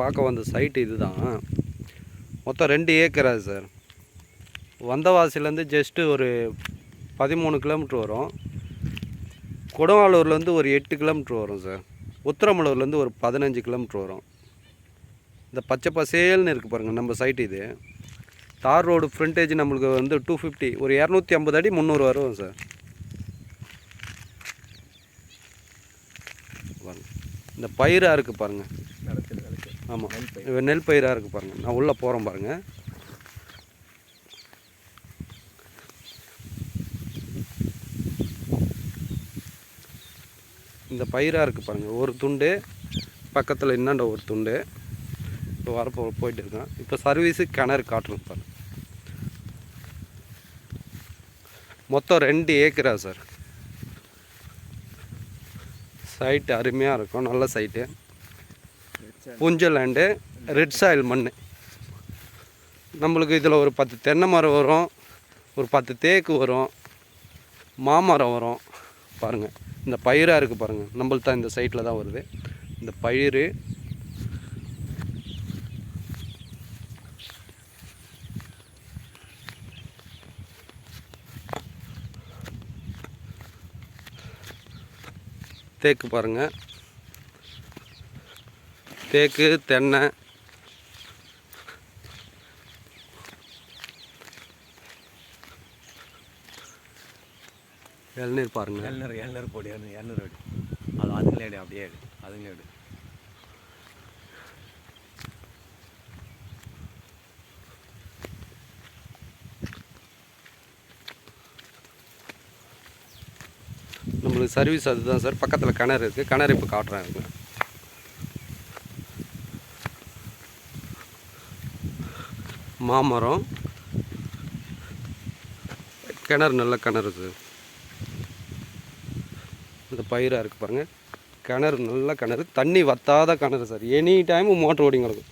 பார்க்க வந்த சைட்டு இதுதான். மொத்தம் ரெண்டு ஏக்கரா சார் வந்தவாசிலேருந்து ஜஸ்ட்டு ஒரு பதிமூணு கிலோமீட்ரு வரும். குடவாலூர்லேருந்து ஒரு எட்டு கிலோமீட்ரு வரும் சார் உத்தரமலூர்லேருந்து ஒரு பதினஞ்சு கிலோமீட்ரு வரும். இந்த பச்சை பசேல்னு இருக்குது பாருங்கள் நம்ம சைட்டு இது. தார் ரோடு ஃப்ரண்டேஜ் நம்மளுக்கு வந்து டூ ஃபிஃப்டி ஒரு இரநூத்தி ஐம்பது அடி முந்நூறு வரும் சார் இந்த பயிராக இருக்குது பாருங்கள் ஆமாம் நெல் பயிராக இருக்குது பாருங்கள் நான் உள்ளே போகிறேன் பாருங்கள் இந்த பயிராக இருக்குது பாருங்கள் ஒரு துண்டு பக்கத்தில் இன்னாண்ட ஒரு துண்டு. இப்போ வரப்போ போயிட்டு இருக்கேன். இப்போ சர்வீஸு கிணறு காட்டுறேன் பாருங்க. மொத்தம் ரெண்டு ஏக்கரா சார் சைட்டு அருமையாக இருக்கும். நல்ல சைட்டு புஞ்ச லேண்டு ரெட் சாயில் மண் நம்மளுக்கு இதில் ஒரு பத்து தென்னை மரம் வரும் ஒரு பத்து தேக்கு வரும் மாமரம் வரும். பாருங்கள் இந்த பயிராக இருக்குது பாருங்கள் நம்மளுக்கு தான் இந்த சைட்டில் தான் வருது. இந்த பயிர் தேக்கு பாருங்கள் தேக்கு தென்னை. இளநீர் பாருங்கள் எழுநூறு எழுநூறு போடி இரநூறு அடி அது அதுங்களே எடு அப்படியே எடு அதுங்களே எடு. நம்மளுக்கு சர்வீஸ் அதுதான் சார் பக்கத்தில் கிணறு இருக்குது கிணறு இப்போ காட்டுறேன் மாமரம். கிணறு நல்ல கிணறு சார் இந்த பயிராக இருக்குது பாருங்கள் கிணறு நல்ல கிணறு. தண்ணி வத்தாத கிணறு சார். எனி டைம் மோட்டர் ஓடிங்க இருக்கும்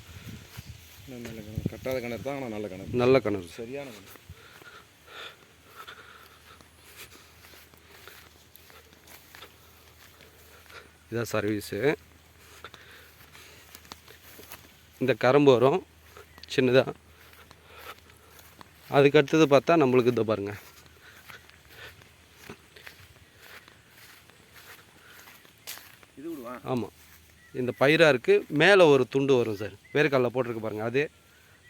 கட்டாத கிணறு தான் ஆனால் நல்ல கிணறு. நல்ல கிணறு. சார் சரியான கிணறு. இதான் சர்வீஸு இந்த கரும்பு வரும் சின்னதாக அதுக்கு அடுத்தது பார்த்தா நம்மளுக்கு இதை பாருங்கள் இது விடுவா? ஆமாம் இந்த பயிராக இருக்குது மேலே ஒரு துண்டு வரும் சார். வேர்க்கடலை போட்டிருக்கு பாருங்கள் அதே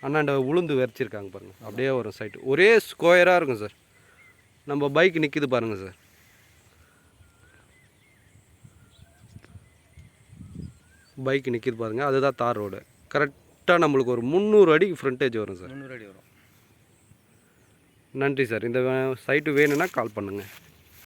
அண்ணாண்ட உளுந்து வெறிச்சிருக்காங்க பாருங்கள் அப்படியே வரும் சைட்டு ஒரே ஸ்கொயராக இருக்கும் சார். நம்ம பைக் நிற்கிது பாருங்கள் சார். பைக் நிற்கிது பாருங்கள் அதுதான் தார் ரோடு. கரெக்டாக நம்மளுக்கு ஒரு முந்நூறு அடிக்கு ஃப்ரண்டேஜ் வரும் சார். முந்நூறு அடி வரும். நன்றி சார். இந்த சைட்டு வேணும்னா கால் பண்ணுங்கள்